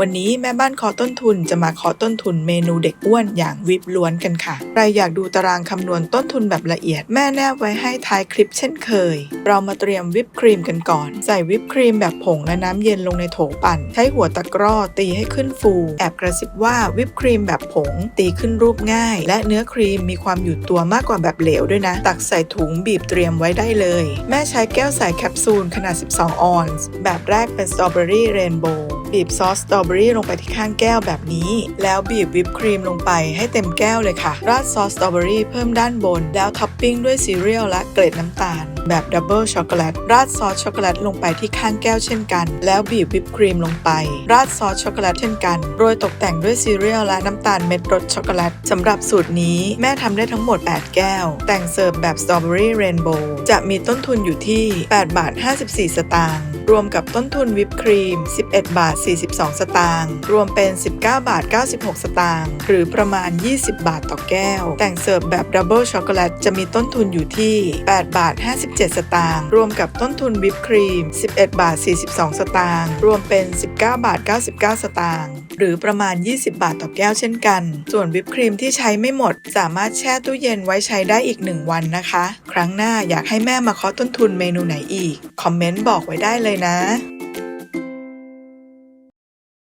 วันนี้แม่บ้านขอต้นทุนจะมาขอต้นทุนเมนูเด็กอ้วนอย่างวิบล้วนกันค่ะ ใครอยากดูตารางคำนวณต้นทุนแบบละเอียด แม่แนบไว้ให้ท้ายคลิปเช่นเคย เรามาเตรียมวิปครีมกันก่อน ใส่วิปครีมแบบผงและน้ำเย็นลงในโถปั่น ใช้หัวตะกร้อตีให้ขึ้นฟู แอบกระซิบว่าวิปครีมแบบผงตีขึ้นรูปง่าย และเนื้อครีมมีความอยู่ตัวมากกว่าแบบเหลวด้วยนะ ตักใส่ถุงบีบเตรียมไว้ได้เลย แม่ใช้แก้วใส่แคปซูลขนาด 12 ออนซ์แบบแรกเป็นสตรอเบอรี่เรนโบว์ บีบซอสสตรอเบอรี่ลงไปที่ข้างแก้วแบบนี้ แล้วบีบวิปครีมลงไปให้เต็มแก้วเลยค่ะ ราดซอสสตรอเบอรี่เพิ่มด้านบน แล้วท็อปปิ้งด้วยซีเรียลและเกล็ดน้ำตาล แบบดับเบิลช็อกโกแลตราดซอสช็อกโกแลตลงไปที่ข้างแก้วเช่นกัน แล้วบีบวิปครีมลงไป ราดซอสช็อกโกแลตเช่นกันโรยตกแต่งด้วยซีเรียลและน้ำตาลเม็ดรสช็อกโกแลตสำหรับสูตรนี้แม่ทำได้ทั้งหมด 8 แก้ว แต่งเสิร์ฟแบบสตรอเบอรี่เรนโบว์จะมีต้นทุนอยู่ที่ 8 บาท 54 สตางค์ รวมกับต้นทุนวิปครีม 11 บาท 42 สตางค์ รวมเป็น 19 บาท 96 สตางค์ หรือประมาณ 20 บาทต่อแก้ว แต่งเสิร์ฟแบบดับเบิลช็อกโกแลตจะมีต้นทุนอยู่ที่ 8 บาท 57 สตางค์ รวมกับต้นทุนวิปครีม 11 บาท 42 สตางค์ รวมเป็น 19 บาท 99 สตางค์ หรือประมาณ 20 บาทต่อแก้วเช่นกัน ส่วนวิปครีมที่ใช้ไม่หมด สามารถแช่ตู้เย็นไว้ใช้ได้อีก 1 วันนะคะ ครั้งหน้าอยากให้แม่มาเคาะต้นทุนเมนูไหนอีก คอมเมนต์บอกไว้ได้เลยนะ